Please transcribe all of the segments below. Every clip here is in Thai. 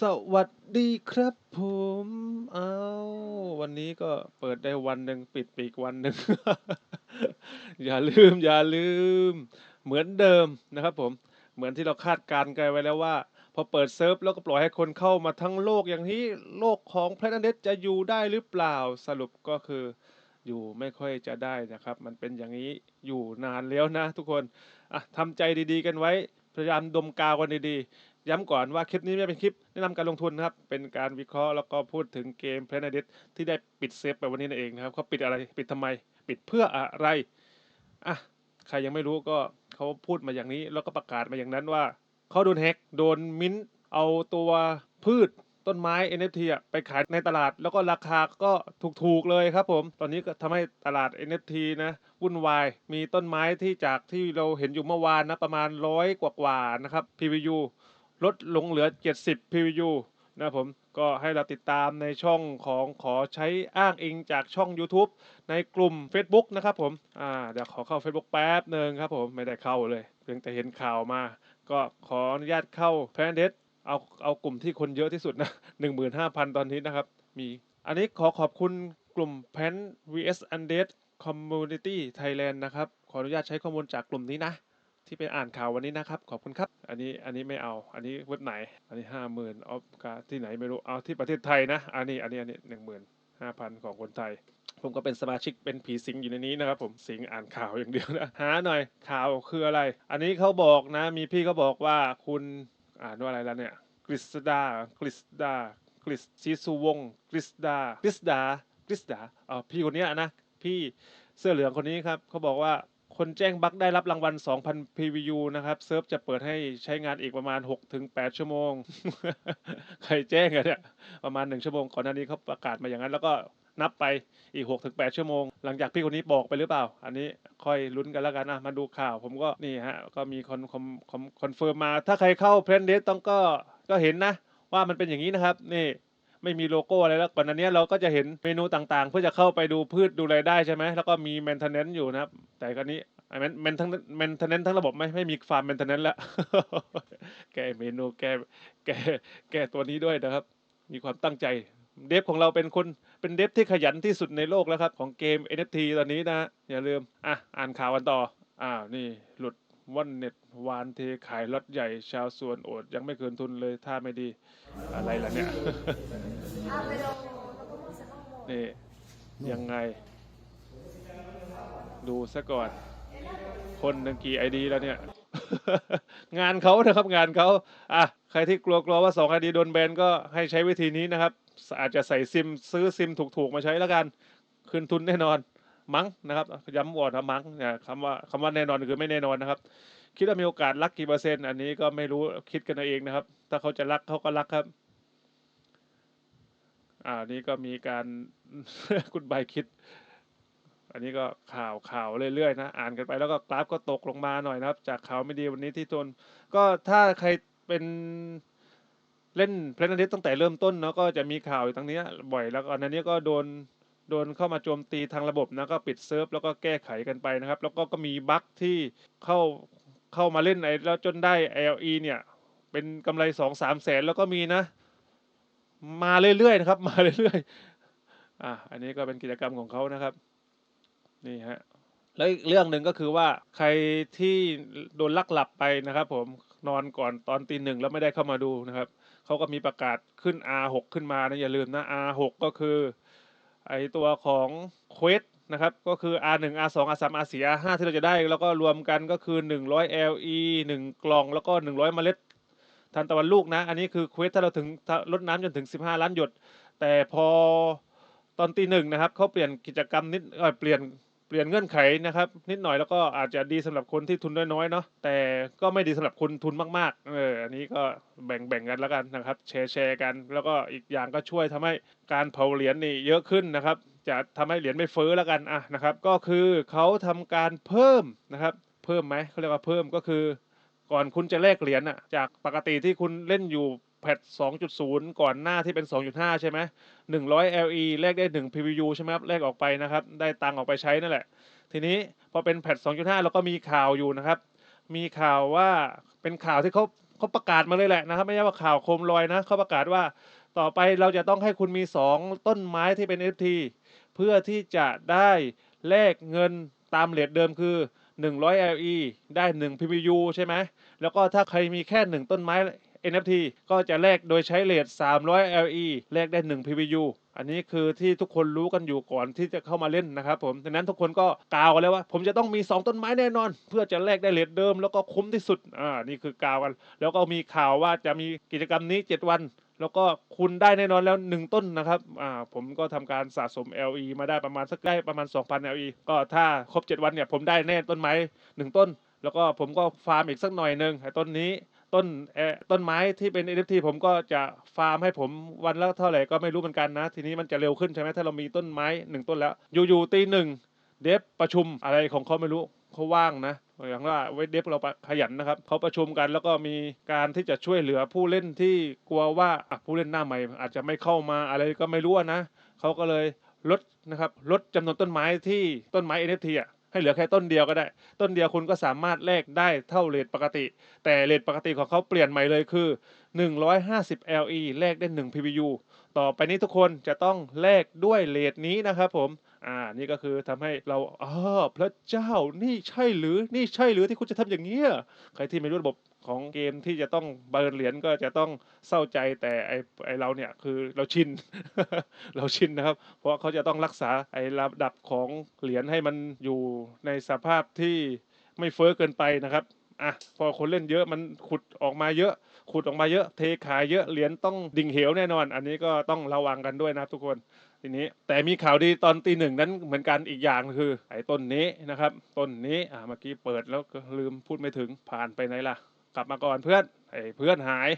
สวัสดีครับผม อ้าว วันนี้ก็เปิดได้วันหนึ่งปิดไปอีกวันหนึ่ง อย่าลืม อย่าลืม เหมือนเดิมนะครับผม เหมือนที่เราคาดการณ์กันไว้แล้วว่า พอเปิดเซิร์ฟแล้วก็ปล่อยให้คนเข้ามาทั้งโลกอย่างนี้โลกของ Planet จะอยู่ได้หรือเปล่าสรุปก็คืออยู่ไม่ค่อยจะได้นะครับ มันเป็นอย่างนี้อยู่นานแล้วนะทุกคนอะทำใจดีๆกันไว้พยายามดมกาวกันดีๆ ย้ำก่อนว่าคลิปนี้ไม่เป็นคลิปแนะนำการลงทุนนะครับ เป็นการวิเคราะห์แล้วก็พูดถึงเกม Planet ที่ได้ปิดเซฟไปวันนี้นั่นเองนะครับเขาปิดอะไรปิดทำไม ปิดเพื่ออะไรอะใครยังไม่รู้ก็เขาพูดมาอย่างนี้ แล้วก็ประกาศมาอย่างนั้นว่าเขาโดนแฮกโดนมิ้นท์เอาตัวพืชต้นไม้ NFT อะไปขายในตลาด แล้วก็ราคาก็ถูกๆเลยครับผม ตอนนี้ก็ทำให้ตลาด NFT นะวุ่นวาย มีต้นไม้ที่จากที่เราเห็นอยู่เมื่อวานนะประมาณร้อยกว่าๆนะครับ PVU ลดลงเหลือ 70 PVU นะครับผมก็ให้เราติดตามในช่องของขอใช้อ้างอิงจากช่อง YouTube ในกลุ่ม Facebook นะครับผมอ่าเดี๋ยวขอเข้า Facebook แป๊บหนึ่งครับผมไม่ได้เข้าเลย เพียงแต่เห็นข่าวมา ก็ขออนุญาตเข้า Planet เอาเอากลุ่มที่คนเยอะที่สุดนะ 15,000 ตอนนี้นะครับ มีอันนี้ขอขอบคุณกลุ่ม Pan vs Undead Community Thailand นะครับ ขออนุญาตใช้ข้อมูลจากกลุ่มนี้นะ ที่เป็นอ่านข่าววันนี้นะครับ ขอบคุณครับ อันนี้อันนี้ไม่เอา อันนี้เว็บไหน อันนี้ห้าหมื่นออฟกาที่ไหนไม่รู้เอาที่ประเทศไทยนะ อันนี้อันนี้อันนี้หนึ่งหมื่นห้าพันของคนไทย ผมก็เป็นสมาชิกเป็นผีสิงอยู่ในนี้นะครับ ผมสิงอ่านข่าวอย่างเดียวนะหาหน่อยข่าวคืออะไร อันนี้เขาบอกนะ มีพี่เขาบอกว่าคุณอ่านว่าอะไรแล้วเนี่ยกฤษดากฤษดากฤษศรีสุวงศ์กฤษดากฤษดากฤษดาอ๋อพี่คนนี้นะพี่เสื้อเหลืองคนนี้ครับเขาบอกว่า คนแจ้งบั๊กได้รับรางวัล 2,000 PVU นะครับ เซิร์ฟจะเปิดให้ใช้งานอีกประมาณ 6-8 ชั่วโมง ใครแจ้งอะเนี่ย ประมาณ 1 ชั่วโมง ก่อนหน้านี้เขาประกาศมาอย่างนั้น แล้วก็นับไปอีก 6-8 ชั่วโมง หลังจากพี่คนนี้บอกไปหรือเปล่า อันนี้ค่อยลุ้นกันแล้วกันนะมาดูข่าว ผมก็นี่ฮะ ก็มีคอนคอมคอนเฟิร์มมา ถ้าใครเข้าเพลนเดต้องก็ก็เห็นนะ ว่ามันเป็นอย่างนี้นะครับ นี่ ไม่มีโลโก้อะไรแล้วก่อนหน้านี้เราก็จะเห็นเมนูต่างๆ เพื่อจะเข้าไปดูพืชดูอะไรได้ใช่ไหมแล้วก็มี maintenance อยู่นะครับ แต่คราวนี้ไอ้ main- maintenance maintenance ทั้งระบบไม่ไม่มีฟาร์ม maintenance แล้ว แก้เมนูแก้แก้แก้ตัวนี้ด้วยนะครับ มีความตั้งใจ เดฟของเราเป็นคนเป็นเดฟที่ขยันที่สุดในโลกแล้วครับ ของเกม NFT ตอนนี้นะ อย่าลืม อะ อ่านข่าวกันต่อ อ้าว นี่หลุด วันเน็ตวานเทขายรถใหญ่ชาวสวนโอด ยังไม่คืนทุนเลยถ้าไม่ดีอะไรล่ะเนี่ยนี่ยังไง ดูซะก่อน คนหนึ่งกี่ไอดีแล้วเนี่ย งานเขานะครับงานเขาอะใครที่กลัวกลัวว่าสองไอดีโดนแบนก็ให้ใช้วิธีนี้นะครับ อาจจะใส่ซิมซื้อซิมถูกๆมาใช้แล้วกัน คืนทุนแน่นอน มั้งนะครับ ย้ำวอร์ดนะมั้งเนี่ยคำว่าคำว่าแน่นอนคือไม่แน่นอนนะครับ คิดว่ามีโอกาสลักกี่เปอร์เซ็นต์อันนี้ก็ไม่รู้คิดกันเองนะครับ ถ้าเขาจะรักเขาก็รักครับอ่านี่ก็มีการคุณใบคิด อันนี้ก็ข่าวข่าวเรื่อยๆนะอ่านกันไปแล้วก็กราฟก็ตกลงมาหน่อยนะครับ จากข่าวไม่ดีวันนี้ที่ทนก็ถ้าใครเป็นเล่นเพลนนิตตั้งแต่เริ่มต้นเนาะก็จะมีข่าวอยู่ตรงนี้บ่อยแล้วอันนี้ก็โดน โดนเข้ามาโจมตีทางระบบนะก็ปิดเซิร์ฟแล้วก็แก้ไขกันไปนะครับ แล้วก็ก็มีบั๊กที่เข้าเข้ามาเล่นไอ้แล้วจนได้ LE เนี่ย เป็นกำไรสองสามแสนแล้วก็มีนะ มาเรื่อยๆนะครับ มาเรื่อยๆอะอันนี้ก็เป็นกิจกรรมของเขานะครับ นี่ฮะแล้วอีกเรื่องหนึ่งก็คือว่าใครที่โดนลักหลับไปนะครับ ผมนอนก่อนตอนตีหนึ่งแล้วไม่ได้เข้ามาดูนะครับเขาก็มีประกาศขึ้น R6 ขึ้นมานะอย่าลืมนะ R6 ก็คือ ไอตัวของเควสนะครับก็คือ R1 R2 R3 R4 R5 ที่เราจะได้ แล้วก็รวมกันก็คือ 100 LE 1 กล่องแล้วก็ 100 เมล็ดทานตะวันลูกนะ อันนี้คือเควสถ้าเราถึงถ้าลดน้ำจนถึง 15 ล้านหยด แต่พอตอนตีหนึ่งนะครับเขาเปลี่ยนกิจกรรมนิดเปลี่ยน เปลี่ยนเงื่อนไขนะครับ นิดหน่อยแล้วก็อาจจะดีสำหรับคนที่ทุนน้อยๆเนาะแต่ก็ไม่ดีสำหรับคนทุนมากๆเอออันนี้ก็แบ่งแบ่งกันแล้วกันนะครับ แชร์แชร์กัน แล้วก็อีกอย่างก็ช่วยทำให้การเผาเหรียญนี่เยอะขึ้นนะครับ จะทำให้เหรียญไม่เฟ้อแล้วกันอะนะครับ ก็คือเขาทำการเพิ่มนะครับ เพิ่มไหมเขาเรียกว่าเพิ่มก็คือ ก่อนคุณจะแลกเหรียญอะจากปกติที่คุณเล่นอยู่ แพท2.0 ก่อนหน้าที่เป็น 2.5 ใช่ไหม100 LE แลกได้ 1 PVU ใช่ไหมครับแลกออกไปนะครับ ได้ตังออกไปใช้นั่นแหละ ทีนี้พอเป็นแพท2.5 แล้วก็มีข่าวอยู่นะครับ มีข่าวว่าเป็นข่าวที่เขาเขาเขาประกาศมาเลยแหละนะครับ ไม่ใช่ว่าข่าวโคมลอยนะเขาประกาศว่าต่อไปเราจะต้องให้คุณมี 2 ต้นไม้ที่เป็น NFT เพื่อที่จะได้แลกเงินตามเลทเดิมคือ 100 LE ได้ 1 PPU ใช่ไหม แล้วก็ถ้าใครมีแค่ 1 ต้นไม้ NFT ก็จะแลกโดยใช้เลท300 LE แลกได้ 1 PPU อันนี้คือที่ทุกคนรู้กันอยู่ก่อนที่จะเข้ามาเล่นนะครับผมดังนั้นทุกคนก็กล่าวกันแล้วว่า ผมจะต้องมี 2 ต้นไม้แน่นอน เพื่อจะแลกได้เลทเดิมแล้วก็คุ้มที่สุด อ่า นี่คือกล่าวกัน แล้วก็มีข่าวว่าจะมีกิจกรรมนี้ 7 วัน แล้วก็คุณได้แน่นอนแล้ว 1 ต้นนะครับ อ่า ผมก็ทำการสะสม LE มาได้ประมาณสักได้ประมาณ 2,000 LE ก็ถ้าครบ 7 วันเนี่ยผมได้แน่ต้นไม้ 1 ต้น แล้วก็ผมก็ฟาร์มอีกสักหน่อยหนึ่งไอ้ต้นนี้ ต้นเอต้นไม้ที่เป็น NFT ผมก็จะฟาร์มให้ผมวันละเท่าไหร่ก็ไม่รู้เหมือนกันนะ ทีนี้มันจะเร็วขึ้นใช่ไหมถ้าเรามีต้นไม้หนึ่งต้นแล้ว อยู่ๆตีหนึ่งเดฟประชุมอะไรของเขาไม่รู้เขาว่างนะอย่างว่าเวทเดฟเราขยันนะครับเขาประชุมกันแล้วก็มีการที่จะช่วยเหลือผู้เล่นที่กลัวว่าผู้เล่นหน้าใหม่ อาจจะไม่เข้ามาอะไรก็ไม่รู้นะเขาก็เลยลดนะครับลดจำนวนต้นไม้ที่ต้นไม้ NFT อะ ให้เหลือแค่ต้นเดียวก็ได้ ต้นเดียวคุณก็สามารถแลกได้เท่าเรทปกติ แต่เรทปกติของเขาเปลี่ยนใหม่เลยคือ 150 LE แลกได้ 1 PBU ต่อไปนี้ทุกคนจะต้องแลกด้วยเรทนี้นะครับผม อ่า นี่ก็คือทำให้เราอ๋อพระเจ้า นี่ใช่หรือ นี่ใช่หรือที่คุณจะทำอย่างเงี้ย ใครที่ไม่รู้ระบบของเกมที่จะต้องเบิร์นเหรียญก็จะต้องเศร้าใจแต่ไอไอเราเนี่ยคือเราชิน เราชินนะครับ เพราะเขาจะต้องรักษาไอระดับของเหรียญให้มันอยู่ในสภาพที่ไม่เฟ้อเกินไปนะครับอะพอคนเล่นเยอะมันขุดออกมาเยอะ ขุดออกมาเยอะ เทขายเยอะเหรียญต้องดิ่งเหวแน่นอน อันนี้ก็ต้องระวังกันด้วยนะทุกคน ทีนี้แต่มีข่าวดีตอนตีหนึ่งนั้นเหมือนกันอีกอย่างคือ ไอ้ต้นนี้นะครับ ต้นนี้อ่าเมื่อกี้เปิดแล้วก็ลืมพูดไม่ถึงผ่านไปไหนล่ะ กลับมาก่อนเพื่อนไอ้เพื่อนหาย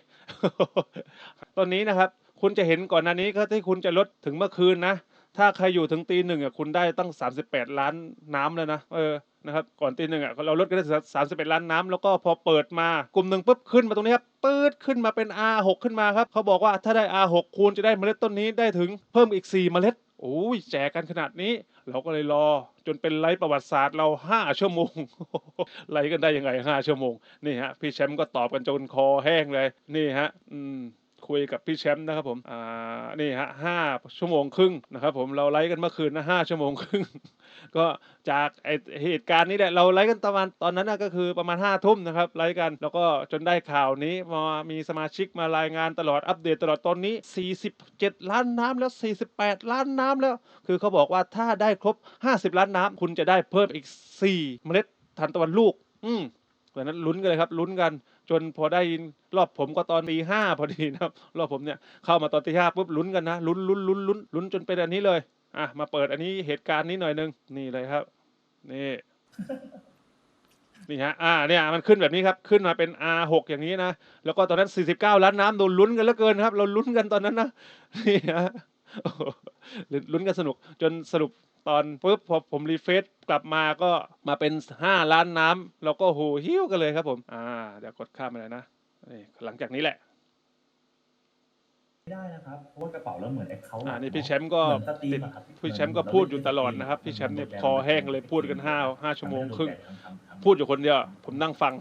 ต้นนี้นะครับ คุณจะเห็นก่อนหน้านี้ก็ที่คุณจะลดถึงเมื่อคืนนะ ถ้าใครอยู่ถึงตีหนึ่งอะคุณได้ตั้ง 38 ล้านน้ำแล้วนะเออ นะครับก่อนตีหนึ่งอะเราลดกันได้สามสิบเอ็ดล้านน้ำแล้วก็พอเปิดมากลุ่มหนึ่งปุ๊บขึ้นมาตรงนี้ครับปื๊ดขึ้นมาเป็น R6 ขึ้นมาครับเขาบอกว่าถ้าได้ R6 คูณจะได้เมล็ดต้นนี้ได้ถึงเพิ่มอีก 4 เมล็ดโอ้ยแจกกันขนาดนี้ เราก็เลยรอ จนเป็นไลฟ์ประวัติศาสตร์เรา 5 ชั่วโมง ไลฟ์กันได้ยังไง 5 ชั่วโมง นี่ฮะ พี่แชมป์ก็ตอบกันจนคอแห้งเลย นี่ฮะ อืม คุยกับพี่แชมป์นะครับผมอ่านี่ฮะห้าชั่วโมงครึ่งนะครับผมเราไลฟ์กันเมื่อคืนนะห้าชั่วโมงครึ่ง ก็จากไอเหตุการณ์นี้แหละเราไลฟ์กันประมาณตอนนั้นนะก็คือประมาณห้าทุ่มนะครับไลฟ์กันแล้วก็จนได้ข่าวนี้มามีสมาชิกมารายงานตลอดอัปเดตตลอดตอนนี้ 47 ล้านน้ำแล้ว 48 ล้านน้ำแล้ว คือเขาบอกว่าถ้าได้ครบ 50 ล้านน้ำคุณจะได้เพิ่มอีก 4 เมล็ดทานตะวันลูก อืมเพราะนั้นลุ้นกันเลยครับลุ้นกัน จนพอได้รอบผมก็ตอนตีห้าพอดีนะครับ รอบผมเนี่ยเข้ามาตอนตีห้าปุ๊บลุ้นกันนะลุ้นลุ้นลุ้นลุ้นลุ้นจนเป็นอันนี้เลยอะมาเปิดอันนี้เหตุการณ์นี้หน่อยหนึงนี่เลยครับ นี่นี่ฮะ อ่า เนี่ย มันขึ้นแบบนี้ครับ ขึ้นมาเป็น R6 อย่างนี้นะ แล้วก็ตอนนั้น 49 ล้านน้ำโดนลุ้นกันเหลือเกินครับ เราลุ้นกันตอนนั้นนะ นี่ฮะโอ้ลุ้นกันสนุก จนสรุป ตอนปุ๊บพอผมรีเฟซกลับมาก็มาเป็น 5 ล้านน้ำเราก็โหหิ้วกันเลยครับผม อ่าเดี๋ยวกดข้ามไปเลยนะนี่หลังจากนี้แหละไม่ได้นะครับเพราะว่ากระเป๋าแล้วเหมือนแอคเคาท์อ่านี่พี่แชมป์ก็เหมือนสตรีติดมอะครับพี่แชมป์ก็พูดอยู่ตลอดนะครับ พี่แชมป์เนี่ยคอแห้งเลยพูดกันห้าห้าชั่วโมงครึ่งพูดอยู่คนเดียวผมนั่งฟัง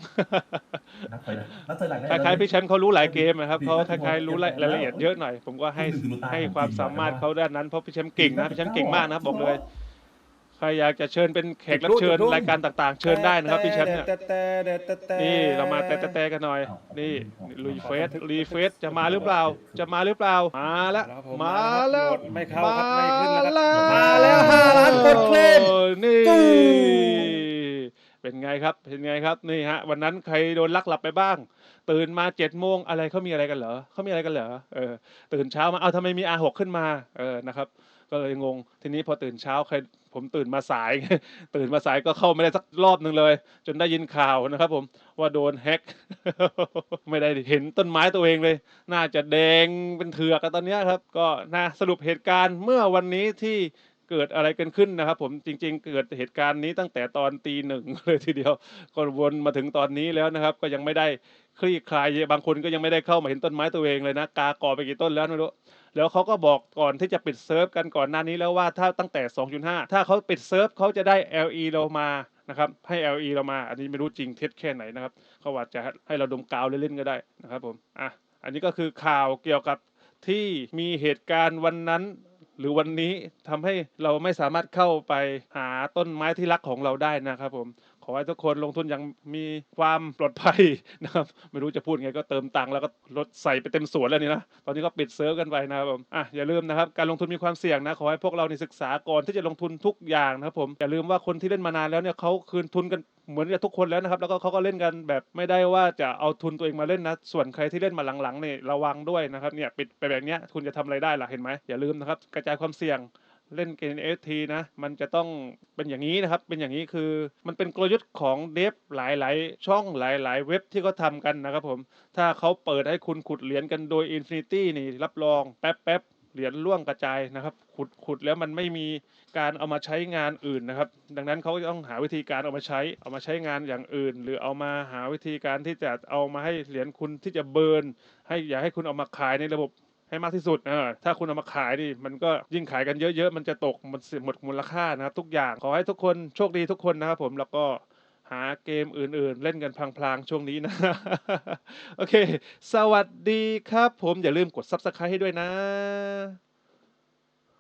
นักถอยนักถอยหลังคล้ายๆพี่แชมป์เขารู้หลายเกมนะครับเขาคล้ายๆรู้รายละเอียดเยอะหน่อย ผมก็ให้ให้ความสามารถเขาด้านนั้นเพราะพี่แชมป์เก่งนะพี่แชมป์เก่งมากนะครับบอกเลย ใครอยากจะเชิญเป็นแขกรับเชิญรายการต่างๆ เชิญได้นะครับพี่แชมป์เนี่ยนี่เรามาแต่แต่กันหน่อย นี่รีเฟสรีเฟสจะมาหรือเปล่า จะมาหรือเปล่ามาแล้วครับผมมาแล้วไม่เข้าครับไม่ขึ้นแล้วครับมาแล้วมาแล้วห้าล้านกดเคลมโอ้นี่ตู้เป็นไงครับเป็นไงครับนี่ฮะ วันนั้นใครโดนลักหลับไปบ้าง ตื่นมาเจ็ดโมงอะไรเขามีอะไรกันเหรอเขามีอะไรกันเหรอเออตื่นเช้ามาเอาทำไมมี R6 ขึ้นมาเออนะครับ ก็เลยงงทีนี้พอตื่นเช้าใคร ผมตื่นมาสาย ตื่นมาสายก็เข้าไม่ได้สักรอบหนึ่งเลย จนได้ยินข่าวนะครับ ผมว่าโดนแฮกไม่ได้เห็นต้นไม้ตัวเองเลย น่าจะแดงเป็นเถือกกันตอนนี้ครับ ก็น่าสรุปเหตุการณ์เมื่อวันนี้ที่เกิดอะไรกันขึ้นนะครับ ผมจริง ๆ เกิดเหตุการณ์นี้ตั้งแต่ตอนตีหนึ่งเลยทีเดียวก็วนมาถึงตอนนี้แล้วนะครับ ก็ยังไม่ได้คลี่คลายบางคนก็ยังไม่ได้เข้ามาเห็นต้นไม้ตัวเองเลยนะกากอไปกี่ต้นแล้วไม่รู้ แล้วเขาก็บอกก่อนที่จะปิดเซิร์ฟกันก่อนหน้านี้แล้วว่าถ้าตั้งแต่ 2.5 ถ้าเขาปิดเซิร์ฟเขาจะได้ LE เรามานะครับให้ LE เรามา อันนี้ไม่รู้จริงเท็จแค่ไหนนะครับเขาอาจจะให้เราดมกาวเล่นๆก็ได้นะครับผมอะอันนี้ก็คือข่าวเกี่ยวกับที่มีเหตุการณ์วันนั้น หรือวันนี้ทำให้เราไม่สามารถเข้าไปหาต้นไม้ที่รักของเราได้นะครับผม ขอให้ทุกคนลงทุนอย่างมีความปลอดภัยนะครับไม่รู้จะพูดไงก็เติมตังค์แล้วก็ลดใส่ไปเต็มสวนแล้วนี่นะตอนนี้ก็ปิดเซิร์ฟกันไปนะครับผมอะอย่าลืมนะครับการลงทุนมีความเสี่ยงนะขอให้พวกเราในศึกษาก่อนที่จะลงทุนทุกอย่างนะครับผมอย่าลืมว่าคนที่เล่นมานานแล้วเนี่ยเขาคืนทุนกันเหมือนกับทุกคนแล้วนะครับ แล้วก็เขาก็เล่นกันแบบไม่ได้ว่าจะเอาทุนตัวเองมาเล่นนะ ส่วนใครที่เล่นมาหลังๆเนี่ยระวังด้วยนะครับเนี่ยปิดไปแบบเนี้ยคุณจะทำอะไรได้ล่ะเห็นไหมอย่าลืมนะครับกระจายความเสี่ยง เล่นเกม NFT นะ มันจะต้องเป็นอย่างนี้นะครับ เป็นอย่างนี้คือมันเป็นกลยุทธ์ของเดฟหลาย ๆ ช่องหลาย ๆ เว็บที่เขาทำกันนะครับผม ถ้าเขาเปิดให้คุณขุดเหรียญกันโดย Infinity นี่รับรองแป๊บแป๊บๆเหรียญล่วงกระจายนะครับ ขุดขุดแล้วมันไม่มีการเอามาใช้งานอื่นนะครับ ดังนั้นเขาก็ต้องหาวิธีการเอามาใช้ เอามาใช้งานอย่างอื่น หรือเอามาหาวิธีการที่จะเอามาให้เหรียญคุณที่จะเบิร์นให้อย่าให้คุณเอามาขายในระบบ ให้มากที่สุดเออถ้าคุณเอามาขายดิมันก็ยิ่งขายกันเยอะๆ มันจะตกมันเสียหมดมูลค่านะครับทุกอย่างขอให้ทุกคนโชคดีทุกคนนะครับผมแล้วก็หาเกมอื่นๆ เล่นกันพลางๆ ช่วงนี้นะ โอเค สวัสดีครับผมอย่าลืมกด Subscribe ให้ด้วยนะ